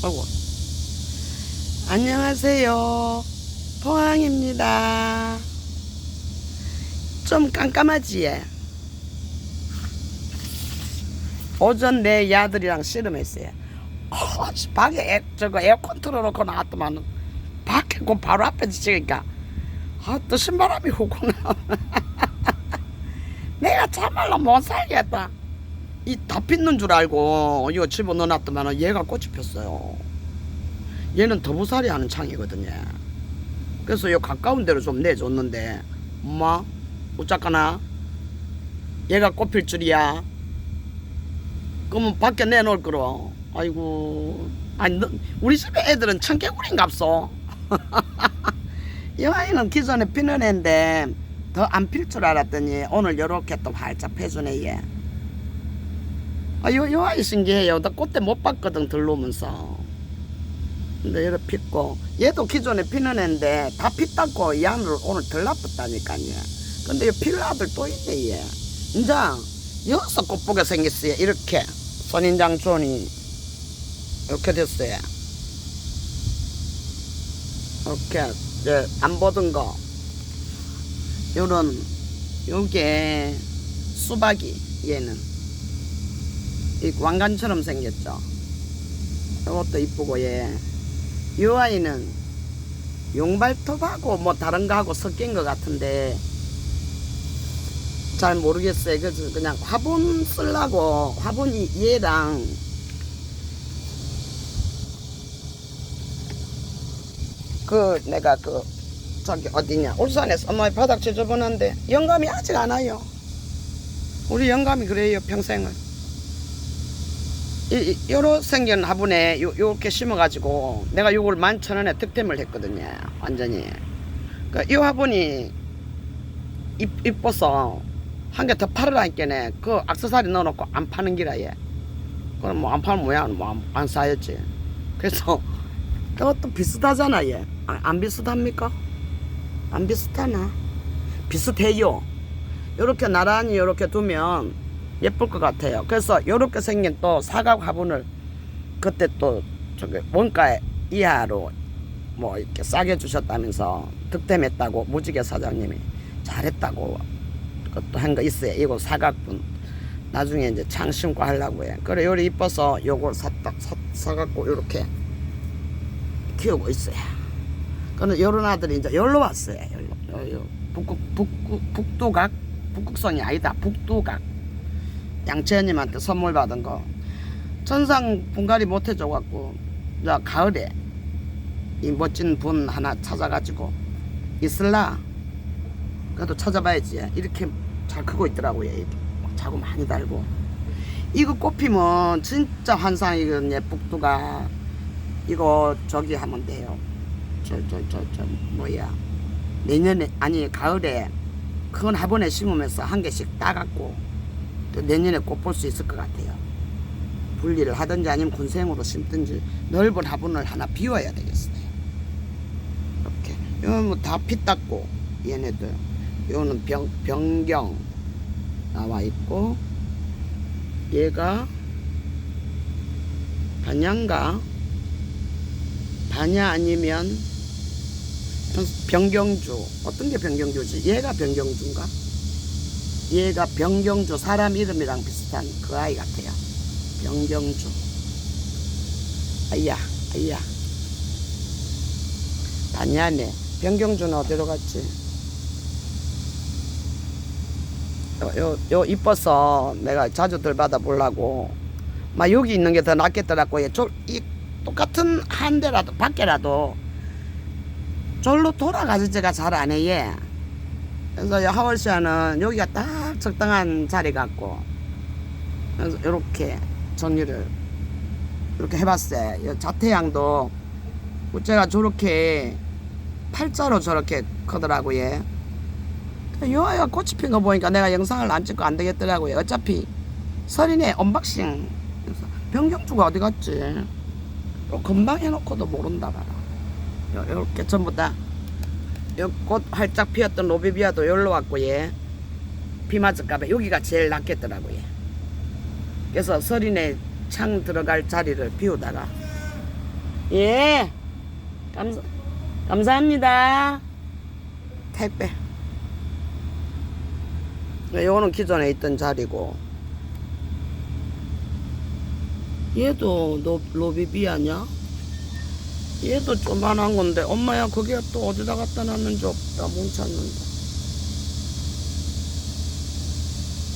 어구. 안녕하세요. 포항입니다. 좀 깜깜하지? 얘? 오전 내 야들이랑 씨름했어요. 어, 씨, 밖에 에, 저거 에어컨 틀어놓고 나왔더만 밖에 그 바로 앞에 지니까 아, 또 신바람이 오구나. 내가 참말로 못 살겠다. 이 다 핀는 줄 알고 이거 집어넣어놨더만 얘가 꽃이 폈어요. 얘는 더부살이 하는 창이거든요. 그래서 요 가까운 데로 좀 내줬는데 엄마 어쩌까나 얘가 꽃필 줄이야. 그러면 밖에 내놓을 거로. 아이고 아니 너, 우리 집에 애들은 청개구리인갑소. 이 아이는 기존에 피는 애인데 더 안 필 줄 알았더니 오늘 요렇게 또 활짝 펴주네 얘. 아, 요, 요 아이 신기해요. 나 꽃대 못 봤거든, 들러오면서. 근데 얘를 폈고, 얘도 기존에 피는 애인데, 다 폈다고 이 안으로 오늘 들라붙다니까요. 근데 이필 아들 또 있네, 얘. 이제, 여기서 꽃보게 생겼어요. 이렇게. 선인장 존이. 이렇게 됐어요. 이렇게, 이제, 안 보던 거. 요런, 요게, 수박이, 얘는. 이 왕관처럼 생겼죠. 이것도 이쁘고 얘. 이 아이는 용발톱하고 뭐 다른 거하고 섞인 것 같은데 잘 모르겠어요. 그래서 그냥 화분 쓰려고 화분이 얘랑 그 내가 그 저기 어디냐 울산에서 엄마의 바닥 지저분한데 영감이 아직 안 와요. 우리 영감이 그래요 평생을. 요로 생긴 화분에 요, 요렇게 심어가지고 내가 요걸 만천 원에 득템을 했거든요. 완전히. 그, 이 화분이 이, 이뻐서 한 개 더 팔으라니까네. 그 악세사리 넣어놓고 안 파는 기라 얘. 그럼 뭐안 파는 뭐야? 뭐안 안 사였지. 그래서 그것도 비슷하잖아 얘. 아, 안 비슷합니까? 안 비슷하나? 비슷해요. 요렇게 나란히 요렇게 두면 예쁠 것 같아요. 그래서 요렇게 생긴 또 사각 화분을 그때 또 저기 원가 이하로 뭐 이렇게 싸게 주셨다면서 득템했다고 무지개 사장님이 잘했다고 그것도 한 거 있어요. 이거 사각분 나중에 이제 창 심고 하려고 해. 그래 요리 이뻐서 요걸 샀다 사, 사갖고 요렇게 키우고 있어요. 그는 요런 아들이 이제 여기로 왔어요. 요 북극 북극 북두각 북극성이 아니다. 북두각 양채연님한테 선물 받은 거. 천상 분갈이 못 해줘갖고 이제 가을에 이 멋진 분 하나 찾아가지고 있을라? 그래도 찾아봐야지. 이렇게 잘 크고 있더라고요. 자구 많이 달고. 이거 꽃 피면 진짜 환상이거든요 북두가. 이거 저기 하면 돼요. 저 저 저 저 뭐야. 내년에 아니 가을에 큰 화분에 심으면서 한 개씩 따갖고 또 내년에 꽃 볼 수 있을 것 같아요. 분리를 하든지 아니면 군생으로 심든지 넓은 화분을 하나 비워야 되겠어요. 이렇게. 이건 뭐다 피땄고 얘네들. 요는 병, 병경 나와 있고 얘가 반야인가? 반야 아니면 병경주 어떤 게 병경주지? 얘가 병경주인가? 얘가 병경주 사람 이름이랑 비슷한 그 아이 같아요. 병경주. 아야, 아야. 반야네. 병경주는 어디로 갔지? 요, 요, 요 이뻐서 내가 자주 들 받아 보려고. 막 여기 있는 게 더 낫겠더라고. 이 똑같은 한 대라도, 밖에라도 절로 돌아가지지가 잘 안 해, 얘. 그래서 하월시아는 여기가 딱 적당한 자리 같고 그래서 이렇게 정리를 이렇게 해봤어요. 이 자태양도 우체가 저렇게 팔자로 저렇게 크더라고요. 얘. 요 아이가 꽃이 핀 거 보니까 내가 영상을 안 찍고 안 되겠더라고요. 어차피 설인의 언박싱 병경주가 어디 갔지? 요 금방 해놓고도 모른다 봐라. 요- 요렇게 전부 다 꽃 활짝 피었던 로비비아도 여기로 왔고 얘. 비 맞을까봐 여기가 제일 낫겠더라고 얘. 그래서 설인의 창 들어갈 자리를 비우다가 예. 감사, 감사합니다. 택배. 네, 요거는 기존에 있던 자리고. 얘도 로, 로비비 아냐? 얘도 조만한 건데, 엄마야, 그게 또 어디다 갖다 놨는지 없다. 못 찾는다.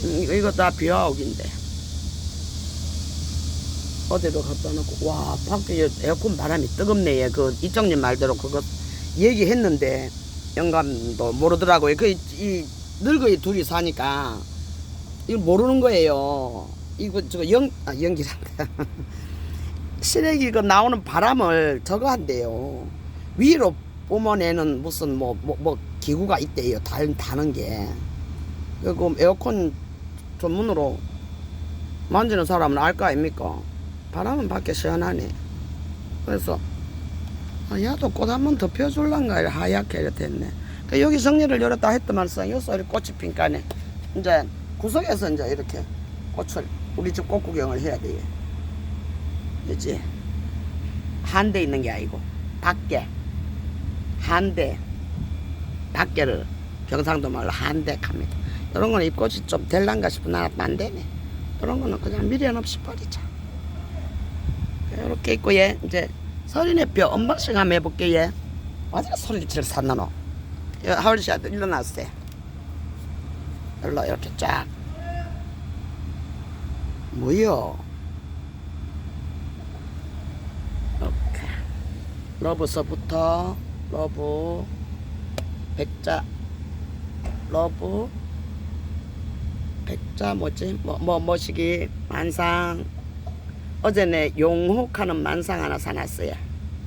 음, 이거- 다 비화옥인데. 어디로 갖다 놓고, 와, 밖에 에어컨 바람이 뜨겁네. 얘. 그, 이정님 말대로 그거 얘기했는데, 영감도 모르더라고요. 그, 이, 늙어이 둘이 사니까, 이걸 모르는 거예요. 이거, 저거, 연, 아, 연기란다. 시래기 그 나오는 바람을 저거 한대요. 위로 뿜어내는 무슨 뭐, 뭐, 뭐 기구가 있대요. 달, 다는 게. 그 에어컨 전문으로 만지는 사람은 알 거 아닙니까? 바람은 밖에 시원하네. 그래서, 아, 야도 꽃 한 번 더 펴줄란가, 하얗게 이렇게 됐네. 그 여기 정리를 열었다 했더만서, 여기서 이렇게 꽃이 핀까네. 이제 구석에서 이제 이렇게 꽃을, 우리 집 꽃 구경을 해야 돼. 그지? 한 대 있는 게 아니고, 밖에. 한 대. 밖에를 경상도 말로 한대 갑니다. 이런 거는 입꽃이 좀 될란가 싶으면 나안 되네. 이런 거는 그냥 미련 없이 버리자. 이렇게 있고 얘 이제 서린의 뼈 언박싱 한번 해볼게 얘. 어디가 소리치를 샀나 너? 하울리 씨한테 일어났어요. 일로 이렇게 쫙. 뭐요? 이렇게 러브 서부터 러브 백자 러브 백자 뭐지? 뭐, 뭐 뭐시기? 만상. 어제네 용혹하는 만상 하나 사놨어요.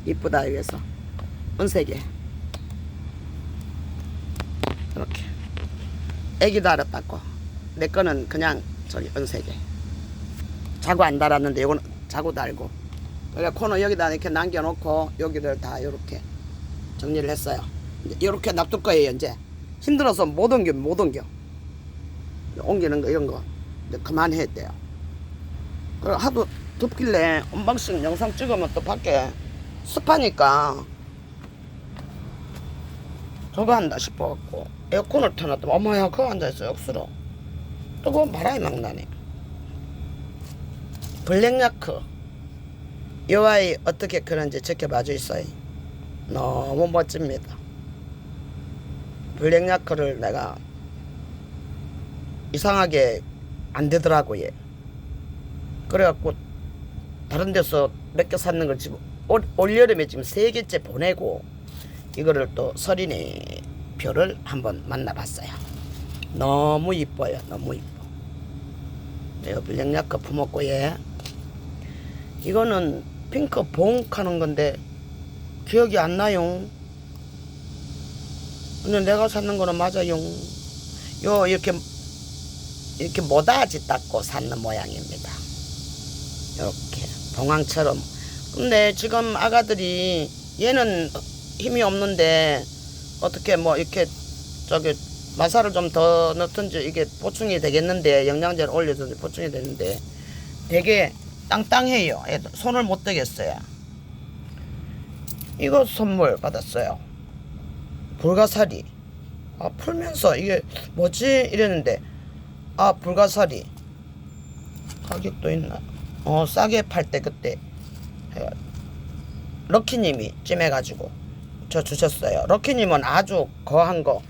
이쁘다 여기서. 은색에 이렇게. 애기도 알았다고. 내 거는 그냥 저기 은색에 자고 안 달았는데 이거는 자고 달고 그래 코너 여기다 이렇게 남겨놓고 여기를 다 이렇게 정리를 했어요. 이렇게 놔둘 거예요 이제. 힘들어서 못 옮겨 못 옮겨. 옮기는 거 이런 거. 이제 그만해야 돼요. 그래 하도 덥길래 언방싱 영상 찍으면 또 밖에 습하니까 저거 한다 싶어갖고 에어컨을 켜놨더니 어머야 그거 앉아있어 억수로. 뜨거운 바람이 막 나네. 블랙야크 이 아이 어떻게 그런지 지켜봐 주있어요? 너무 멋집니다. 블랙야크를 내가 이상하게 안 되더라고 얘 그래갖고 다른 데서 몇 개 샀는 걸 지금 올, 올여름에 지금 세 개째 보내고 이거를 또 서린의 표를 한번 만나봤어요. 너무 이뻐요. 너무 이뻐. 내가 블랙야크 품었고 얘 이거는 핑크 봉 하는 건데 기억이 안 나요. 근데 내가 샀는 거는 맞아요. 요 이렇게 이렇게 모다지 닦고 샀는 모양입니다. 이렇게 봉황처럼. 근데 지금 아가들이 얘는 힘이 없는데 어떻게 뭐 이렇게 저기 마사를 좀 더 넣든지 이게 보충이 되겠는데 영양제를 올려서 보충이 되는데 되게 땅땅해요. 얘도 손을 못 대겠어요. 이거 선물 받았어요. 불가사리. 아 풀면서 이게 뭐지? 이랬는데 아 불가사리. 가격도 있나? 어 싸게 팔 때 그때. 럭키님이 찜해가지고 저 주셨어요. 럭키님은 아주 거한 거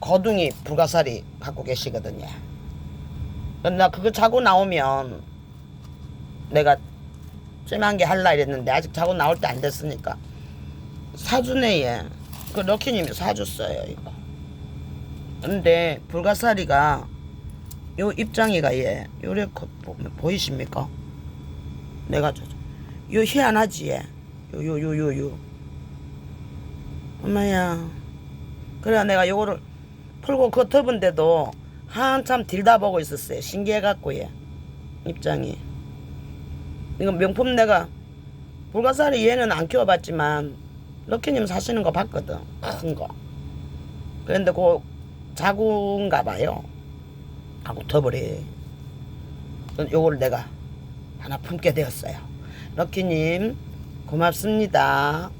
거둥이 불가사리 갖고 계시거든요. 나 그거 자고 나오면 내가 찜한 게 할라 이랬는데 아직 자고 나올 때 안 됐으니까 사주네 얘. 그 럭키님이 사줬어요 이거. 근데 불가사리가 요 입장이가 얘 요래 거 보면 보이십니까? 내가 저, 요 희한하지 얘. 요 요 요 요 요. 엄마야. 그래 내가 요거를 풀고 그 덮은데도 한참 딜다 보고 있었어요. 신기해갖고 얘 입장이. 이거 명품 내가 불가사리 얘는 안 키워봤지만 럭키님 사시는 거 봤거든 큰 거. 그런데 그 자구인가 봐요. 하고 더버려. 요거를 내가 하나 품게 되었어요. 럭키님 고맙습니다.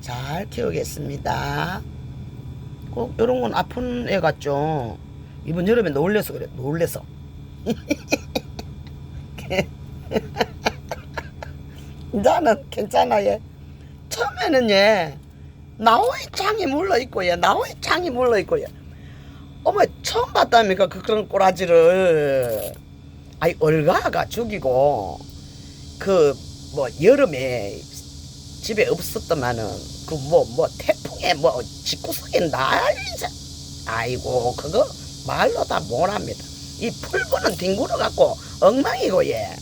잘 키우겠습니다. 꼭 이런 건 아픈 애 같죠? 이번 여름에 놀래서 그래. 놀래서. 나는 괜찮아 얘. 처음에는 얘 나오이 창이 물러 있고 얘 나오이 창이 물러 있고 얘. 어머 처음 봤다니까 그 그런 꼬라지를. 아이 얼가가 죽이고 그 뭐 여름에 집에 없었더만은 그 뭐뭐 태풍에 뭐 집구석에 난리자 아이고 그거 말로 다 못합니다 이 풀보는 뒹굴어 갖고 엉망이고 얘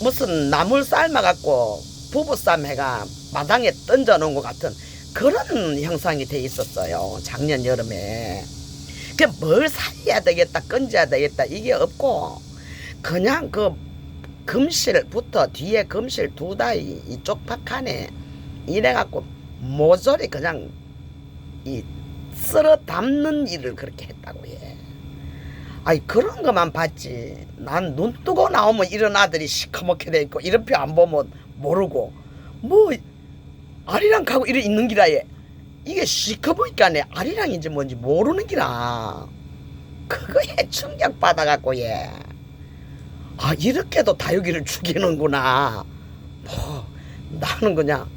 무슨 나물 삶아 갖고 부부쌈 해가 마당에 던져 놓은 것 같은 그런 형상이 돼 있었어요 작년 여름에 그뭘 살려야 되겠다 건져야 되겠다 이게 없고 그냥 그 금실부터 뒤에 금실 두 다이 이쪽 박하네 이래갖고 모조리 그냥 이 쓸어 담는 일을 그렇게 했다고 해. 아이 그런 것만 봤지. 난 눈 뜨고 나오면 이런 아들이 시커멓게 돼 있고 이런 표 안 보면 모르고 뭐 아리랑 가고 이래 있는 기라 얘. 이게 시커보니까 내 아리랑인지 뭔지 모르는 기라. 그거에 충격 받아갖고 얘. 아 이렇게도 다육이를 죽이는구나. 뭐 나는 그냥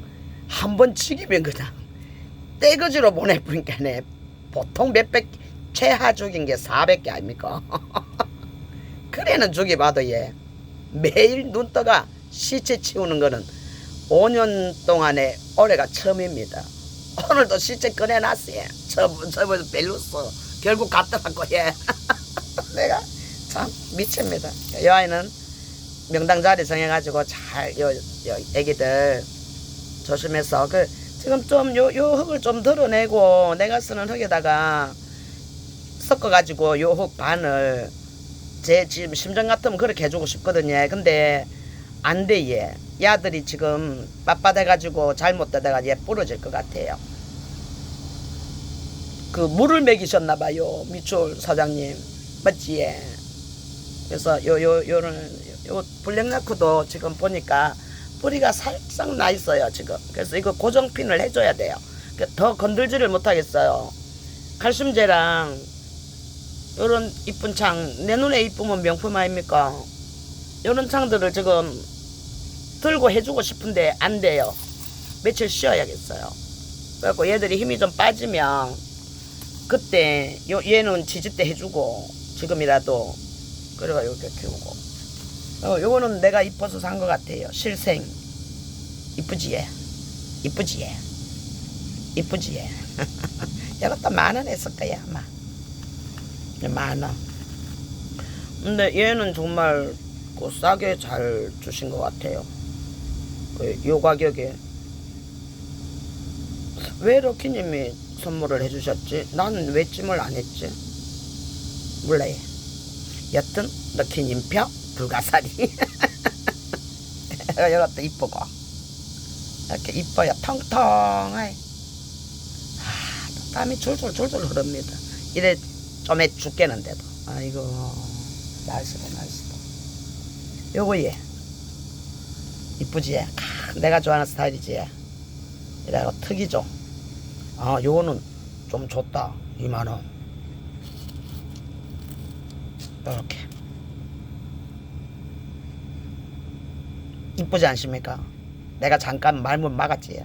한번 죽이면 그냥 떼거지로 보내버리니까네 보통 몇백 최하 죽인 게 400개 아닙니까? 그래는 죽여봐도 얘 매일 눈 떠가 시체 치우는 거는 5년 동안에 올해가 처음입니다. 오늘도 시체 꺼내놨어요. 저번 저번 벨루스 결국 갔더라고 얘. 내가 참 미칩니다. 이 아이는 명당 자리 정해가지고 잘 요 요 애기들 조심해서 그 지금 좀 요 요 흙을 좀 덜어내고 내가 쓰는 흙에다가 섞어가지고 요 흙 반을 제 지금 심정 같으면 그렇게 해주고 싶거든요. 근데 안 돼, 얘. 야들이 지금 빳빳해가지고 잘못되다가 얘 부러질 것 같아요. 그 물을 먹이셨나봐요. 미추홀 사장님. 맞지, 얘. 그래서 요, 요, 요는, 요 블랙나크도 지금 보니까 뿌리가 살짝 나 있어요, 지금. 그래서 이거 고정핀을 해줘야 돼요. 그더 건들지를 못하겠어요. 칼슘제랑 요런 이쁜 창, 내 눈에 이쁘면 명품 아닙니까? 요런 창들을 지금 들고 해주고 싶은데 안 돼요. 며칠 쉬어야겠어요. 그래갖고 얘들이 힘이 좀 빠지면 그때 요 얘는 지지 때 해주고 지금이라도 그래가 이렇게 키우고 어, 요거는 내가 이뻐서 산 것 같아요. 실생 이쁘지 얘 이쁘지 얘 이쁘지 얘 이것도 만원 했을 거야 아마 만원 근데 얘는 정말 그 싸게 잘 주신 것 같아요. 그요 가격에. 왜 럭키님이 선물을 해주셨지? 나는 왜 찜을 안 했지? 몰라요 여튼 럭키님 표 불가사리. 이것도 이쁘고 이렇게 이뻐요. 통통해 아, 땀이 줄줄 흐릅니다. 이래 좀에 죽겠는데도. 아이고 날씨다 날씨다 요거 얘. 이쁘지? 내가 좋아하는 스타일이지? 얘 이래가 특이죠 아 요거는 좀 좋다 2만원. 이렇게. 이쁘지 않습니까? 내가 잠깐 말문 막았지.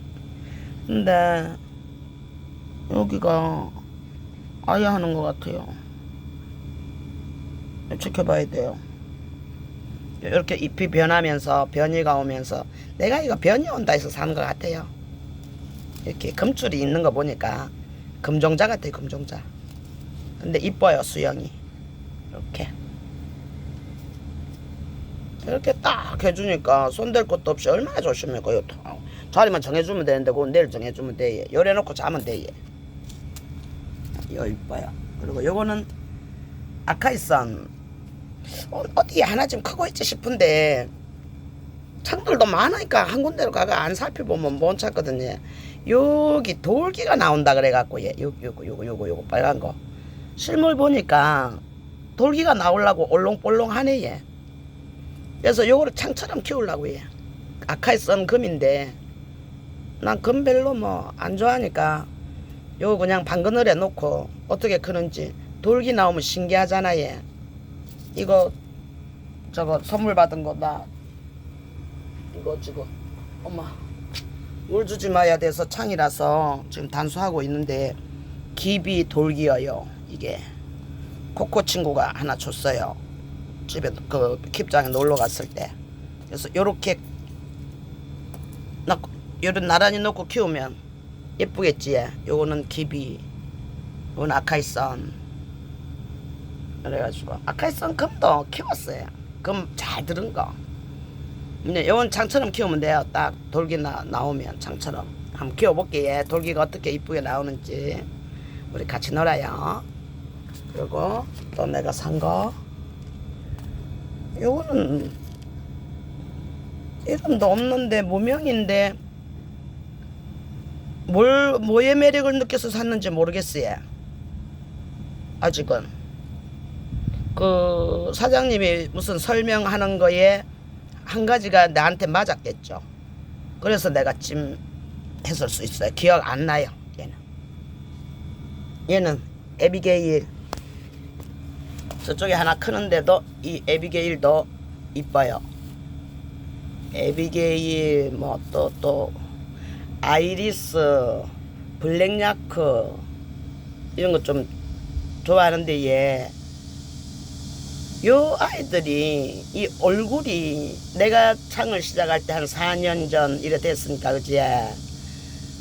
근데 여기가 아예 하는 것 같아요. 지켜봐야 돼요. 이렇게 잎이 변하면서 변이가 오면서 내가 이거 변이 온다 해서 사는 것 같아요. 이렇게 금줄이 있는 거 보니까 금종자 같아요, 금종자. 근데 이뻐요, 수영이. 이렇게. 이렇게 딱 해주니까 손댈 것도 없이 얼마나 좋습니까? 요 자리만 정해주면 되는데 그건 내일 정해주면 돼. 열해놓고 자면 돼. 이거 이뻐요. 그리고 요거는 아카이산 어, 어디 하나 좀 크고 있지 싶은데 창들도 많으니까 한 군데로 가가 안 살펴보면 못 찾거든요. 여기 돌기가 나온다 그래갖고 얘 요거 요거 요거 요거 요거 빨간 거 실물 보니까 돌기가 나오려고 올롱볼롱하네 얘. 그래서 요거를 창처럼 키우려고 해. 아카이 썬 금인데 난 금 별로 뭐 안 좋아하니까 요거 그냥 방그늘에 놓고 어떻게 크는지 돌기 나오면 신기하잖아 얘. 이거 저거 선물 받은 거 나 이거 지금 엄마 물 주지 마야 돼서 창이라서 지금 단수하고 있는데 기비 돌기여요 이게. 코코 친구가 하나 줬어요. 집에 그 킵장에 놀러 갔을 때. 그래서 요렇게 요런 나란히 놓고 키우면 예쁘겠지? 요거는 기비. 요거는 아카이선 그래가지고 아카이선 금도 키웠어요. 금 잘 들은 거. 근데 요건 창처럼 키우면 돼요. 딱 돌기 나, 나오면 창처럼. 한번 키워볼게. 돌기가 어떻게 이쁘게 나오는지. 우리 같이 놀아요. 그리고 또 내가 산 거. 요거는 이름도 없는데 무명인데 뭘 뭐의 매력을 느껴서 샀는지 모르겠어요. 아직은 그 사장님이 무슨 설명하는 거에 한 가지가 나한테 맞았겠죠. 그래서 내가 찜 했을 수 있어요. 기억 안 나요. 얘는 얘는 에비게일 저쪽에 하나 크는데도 이 에비게일도 이뻐요. 에비게일 뭐 또또 아이리스 블랙야크 이런 거 좀 좋아하는데 얘요 아이들이 이 얼굴이 내가 창을 시작할 때 한 4년 전 이래 됐으니까 그지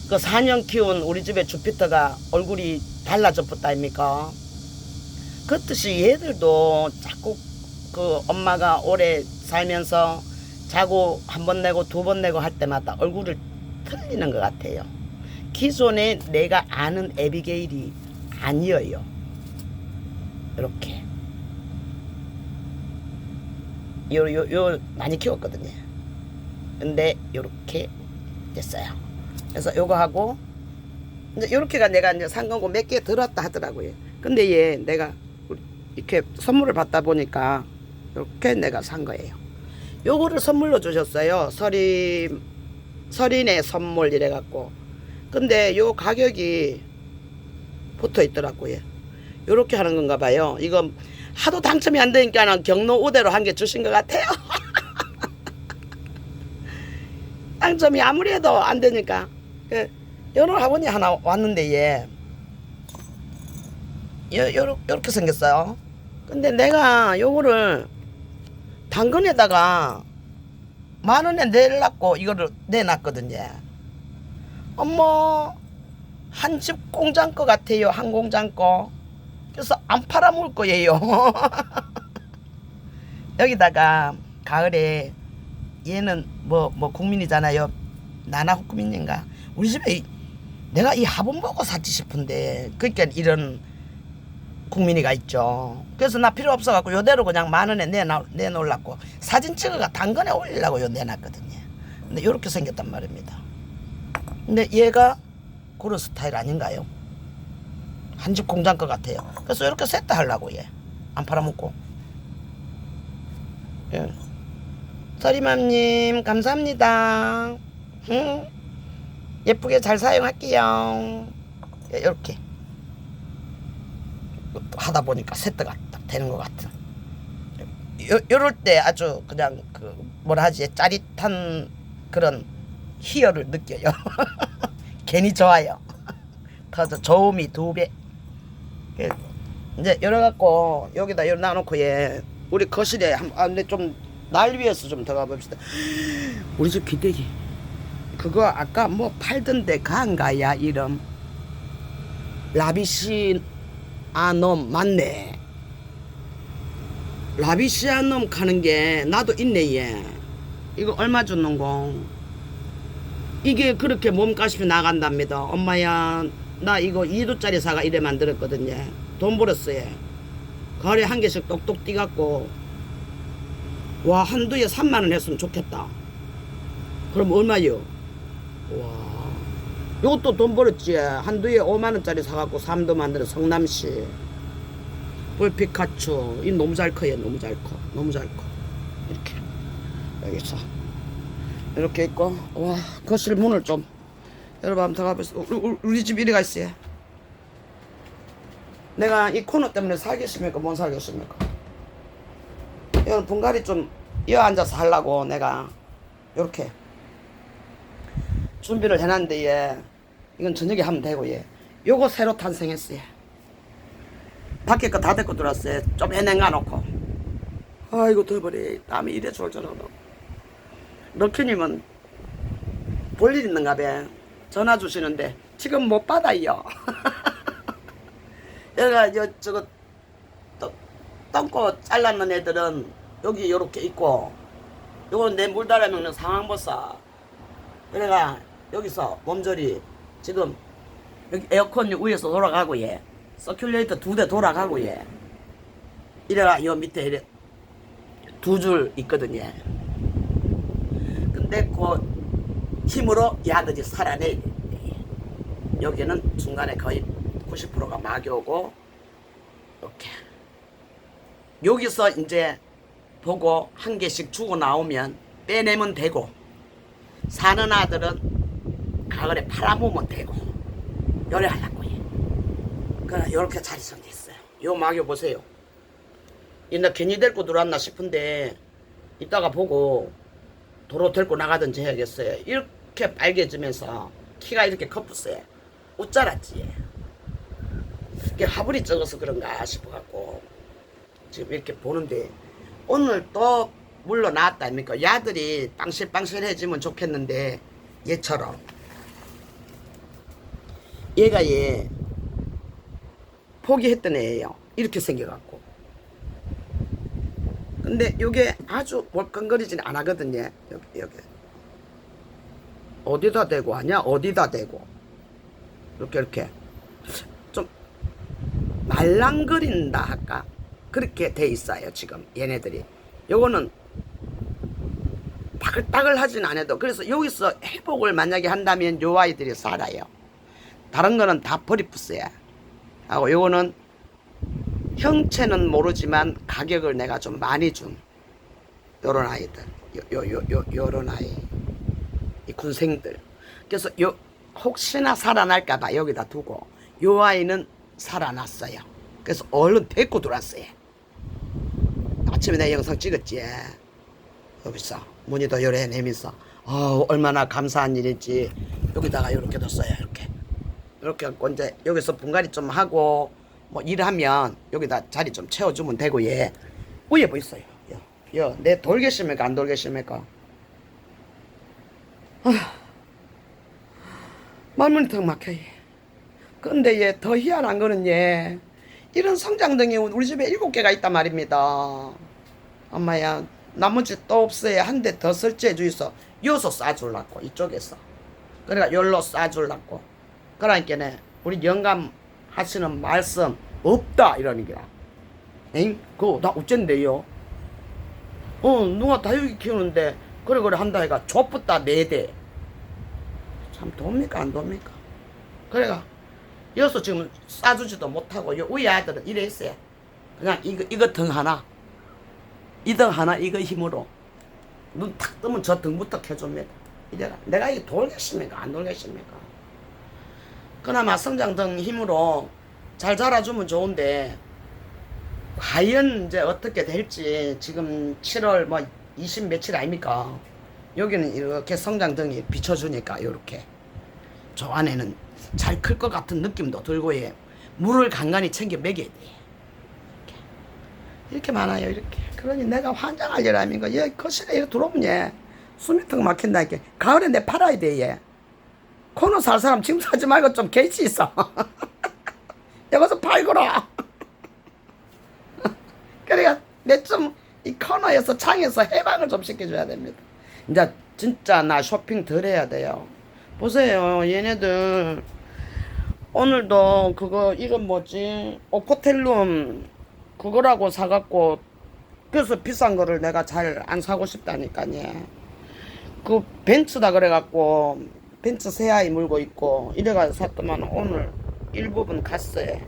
그 4년 키운 우리 집에 주피터가 얼굴이 달라져 붙다 아닙니까? 그렇듯이 얘들도 자꾸 그 엄마가 오래 살면서 자고 한 번 내고 두 번 내고 할 때마다 얼굴을 틀리는 것 같아요. 기존에 내가 아는 에비게일이 아니에요. 이렇게. 요, 요, 요, 많이 키웠거든요. 근데 요렇게 됐어요. 그래서 요거 하고, 이제 요렇게가 내가 이제 산 거고 몇 개 들었다 하더라고요. 근데 얘 내가 이렇게 선물을 받다 보니까 이렇게 내가 산 거예요. 요거를 선물로 주셨어요. 서린 서린의 선물 이래 갖고. 근데 요 가격이 붙어 있더라고요. 요렇게 하는 건가 봐요. 이거 하도 당첨이 안 되니까는 경로 우대로 한 개 주신 것 같아요. 당첨이 아무리 해도 안 되니까. 그, 요런 화분이 하나 왔는데 얘. 요, 요, 요렇게 생겼어요. 근데 내가 요거를 당근에다가 만 원에 내려고 이거를 내놨거든요. 어머, 한 집 공장 거 같아요. 한 공장 거. 그래서 안 팔아먹을 거예요. 여기다가 가을에 얘는 뭐, 뭐 국민이잖아요. 나나 국민인가. 우리 집에 이- 내가 이 화분 보고 샀지 싶은데, 그러니까 이런 국민이가 있죠. 그래서 나 필요 없어갖고 요대로 그냥 만 원에 내놔, 내놓으려고 사진 찍어가 당근에 올리려고 요 내놨거든요. 근데 요렇게 생겼단 말입니다. 근데 얘가 그런 스타일 아닌가요? 한 집 공장 것 같아요. 그래서 이렇게 세트 하려고 얘. 안 팔아먹고. 예. 서리맘님 감사합니다. 응. 예쁘게 잘 사용할게요. 예, 이렇게. 하다 보니까 세트가 딱 되는 것 같은. 요, 요럴 때 아주 그냥 그 뭐라 하지 짜릿한 그런 희열을 느껴요. 괜히 좋아요. 더 좋음이 두 배. 그, 이제 열어 갖고 여기다 열어 놔놓고 얘 우리 거실에 한 아, 근데 좀 날 위해서 좀 들어가 봅시다. 우리 집 기대기. 그거 아까 뭐 팔던데 간가야 이름. 라비시 아놈 맞네. 라비시아놈 가는 게 나도 있네 얘. 이거 얼마 줬는 거? 이게 그렇게 몸가심이 나간답니다. 엄마야 나 이거 2도짜리 사가 이래 만들었거든요. 돈 벌었어요. 거래 한 개씩 똑똑 띠갖고 와 한두에 3만 원 했으면 좋겠다. 그럼 얼마요? 와 요것도 돈 벌었지. 한두에 5만 원짜리 사갖고 3도 만들어 성남시. 볼 피카츄. 이 너무 잘 커요. 너무 잘 커. 너무 잘 커. 이렇게. 여기서. 이렇게 있고 와 거실 문을 좀 여러분 한번 들어가보세요 우리, 우리- 집 이리가 있어요 내가 이 코너 때문에 살겠습니까 못 살겠습니까 이건 분갈이 좀 이어 앉아서 하려고 내가 이렇게 준비를 해놨는데 얘 이건 저녁에 하면 되고 얘 요거 새로 탄생했어요. 밖에 거 다 데리고 들어왔어요. 좀 해냉가 놓고. 아이고 더버리 땀이 이래 졸졸하고 럭키님은 볼일 있는가 봐. 전화 주시는데 지금 못 받아요. 여기가 여 저거 또 똥꼬 잘랐는 애들은 여기 요렇게 있고 요거는 내 물달아 먹는 상황버섯 그래가 여기서 몸조리 지금 여기 에어컨 위에서 돌아가고 얘. 서큘레이터 두 대 돌아가고 얘. 이래가 요 밑에 이래. 두 줄 있거든요 근데 그 힘으로 야들이 살아내. 여기는 중간에 거의 90%가 막여오고 이렇게. 여기서 이제 보고 한 개씩 주고 나오면 빼내면 되고 사는 아들은 가을에 팔아보면 되고 요래 하려고 해. 그래 요렇게 자리 정했어요. 요 막여 보세요. 이나 괜히 데리고 들어왔나 싶은데 이따가 보고 도로 데리고 나가든지 해야겠어요. 이렇게 빨개지면서 키가 이렇게 커프어요. 웃자랐지. 이게 화분이 적어서 그런가 싶어갖고 지금 이렇게 보는데 오늘 또 물러나왔다 아닙니까? 야들이 빵실빵실해지면 좋겠는데 얘처럼 얘가 얘 포기했던 애예요. 이렇게 생겨갖고 근데 요게 아주 월끈거리진 안 하거든요. 여기 여기 어디다 대고 하냐? 어디다 대고 이렇게 이렇게 좀 말랑거린다 할까? 그렇게 돼 있어요 지금 얘네들이 요거는 따글따글 하진 않아도 그래서 여기서 회복을 만약에 한다면 요 아이들이 살아요 다른 거는 다 버리프스야. 하고 요거는 형체는 모르지만 가격을 내가 좀 많이 준 요런 아이들. 요요요 요 요 런 아이. 이 군생들. 그래서 요 혹시나 살아날까 봐 여기다 두고 요 아이는 살아났어요. 그래서 얼른 데리고 들어왔어요. 아침에 내 영상 찍었지? 여기서 문의도 요래 내면서 어 얼마나 감사한 일인지 여기다가 이렇게 뒀어요 이렇게 이렇게 갖고 이제 여기서 분갈이 좀 하고 뭐 일하면 여기다 자리 좀 채워주면 되고 얘 위에 뭐 있어요? 여내 돌겠습니까? 안 돌겠습니까? 말문이 턱 막혀요. 근데 얘더 희한한 거는 얘 이런 성장등이 우리 집에 일곱 개가 있단 말입니다. 엄마야 나머지 또 없어요. 한대 더 설치해 주이소. 여기서 쏴줄라고 이쪽에서. 그러니까 열로 쏴줄라고 그러니까네 우리 영감 하시는 말씀 없다 게라. 엥? 그거 나 어쩐데요? 어 누가 다육이 키우는데 그래 그래 한다 해가 좁붙다 네대 참 돕니까 안 돕니까? 그래가 여기서 지금 싸주지도 못하고 요 위에 아들은 이래 있어요. 그냥 이거 이거 등 하나 이 등 하나 이거 힘으로 눈 탁 뜨면 저 등부터 켜줍니다. 이래가 내가 이게 돌겠습니까? 안 돌겠습니까 그나마 성장 등 힘으로 잘 자라주면 좋은데 과연 이제 어떻게 될지 지금 7월 뭐 20 며칠 아닙니까? 여기는 이렇게 성장 등이 비춰주니까 이렇게 저 안에는 잘 클 것 같은 느낌도 들고 예 물을 간간히 챙겨 먹여야 돼 이렇게, 이렇게 많아요 이렇게 그러니 내가 일 아닙니까? 얘 거실에 이렇게 들어오면 얘 숨이 턱 막힌다니까 가을에 내 팔아야 돼 얘 코너 살 사람 지금 사지 말고 좀 개치 있어 여기서 팔거라 그러니까 내 좀 이 코너에서 창에서 해방을 좀 시켜줘야 됩니다. 이제 진짜 나 쇼핑 덜 해야 돼요. 보세요, 얘네들 오늘도 그거 이름 뭐지 오코텔룸 그거라고 사갖고 그래서 비싼 거를 내가 잘 안 사고 싶다니까요. 그 벤츠다 그래갖고 벤츠 새 아이 물고 있고 이래가지고 샀더만 오늘 일부분 갔어요.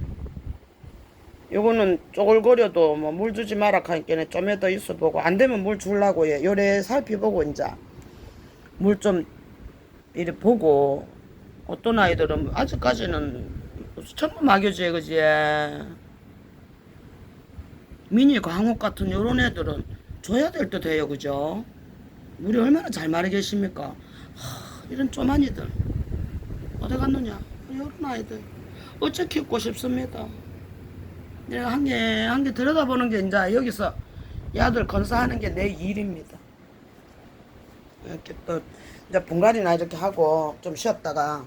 요거는 쪼글거려도 뭐 물 주지 마라 하니까 좀더 있어 보고 안 되면 물 줄라고 해. 요래 살펴보고 이제 물 좀 이래 보고 어떤 아이들은 아직까지는 전부 막여줘야 그지 미니 광옥 같은 요런 애들은 줘야 될 듯 해요 그죠 물이 얼마나 잘 마르 계십니까 하, 이런 쪼만이들. 어디 갔느냐? 요런 아이들. 어째 키우고 싶습니다. 내가 한 개 한 개 들여다보는 게 이제 여기서 야들 건사하는 게 내 일입니다. 이렇게 또 이제 분갈이나 이렇게 하고 좀 쉬었다가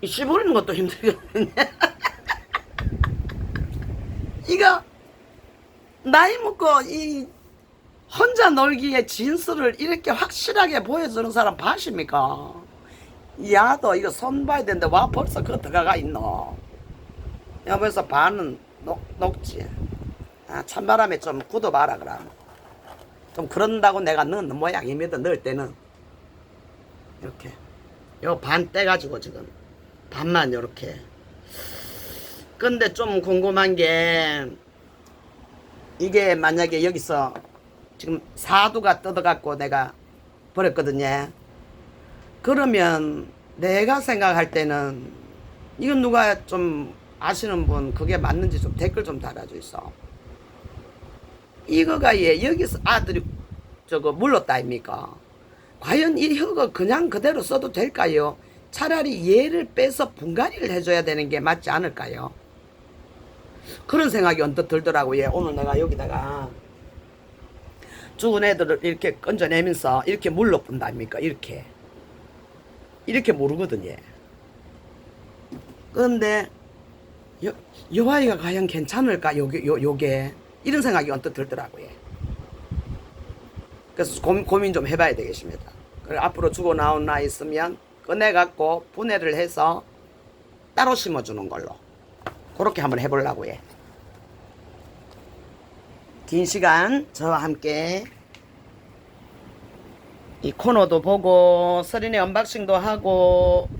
이 씹어리는 것도 힘들거든요. 이거 나이 먹고 이 혼자 놀기에 진수를 이렇게 확실하게 보여주는 사람 봐십니까? 야도 이거 손 봐야 되는데 와 벌써 그거 들어가 있노. 야 벌써 반은 녹, 녹지. 아, 찬바람에 좀 굳어봐라 그럼. 좀 그런다고 내가 넣는 모양입니다. 넣을 때는 이렇게 요 반 떼가지고 지금 반만 요렇게 근데 좀 궁금한 게 이게 만약에 여기서 지금 사두가 뜯어갖고 내가 버렸거든요 그러면 내가 생각할 때는 이건 누가 좀 아시는 분 그게 맞는지 좀 댓글 좀 있어 이거가 얘 여기서 아들이 저거 물렀다 아닙니까? 과연 이 흙을 그냥 그대로 써도 될까요? 차라리 얘를 빼서 분갈이를 해줘야 되는 게 맞지 않을까요? 그런 생각이 언뜻 들더라고요. 오늘 내가 여기다가 죽은 애들을 이렇게 건져내면서 이렇게 뿐다 아닙니까? 이렇게. 이렇게 모르거든요. 그런데 요, 요 아이가 과연 괜찮을까? 요게, 요, 요게. 이런 생각이 언뜻 들더라고요. 그래서 고민, 고민 좀 해봐야 되겠습니다. 그래, 앞으로 주고 나온 나 있으면 꺼내갖고 분해를 해서 따로 심어주는 걸로. 그렇게 한번 해보려고 해. 긴 시간 저와 함께 이 코너도 보고 서린의 언박싱도 하고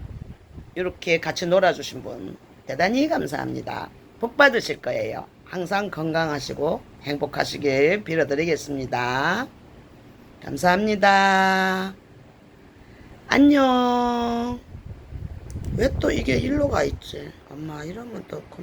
이렇게 같이 놀아주신 분 대단히 감사합니다. 복 받으실 거예요. 항상 건강하시고 행복하시길 빌어드리겠습니다. 감사합니다. 안녕. 왜 또 이게 일로 가 있지? 엄마 이러면 또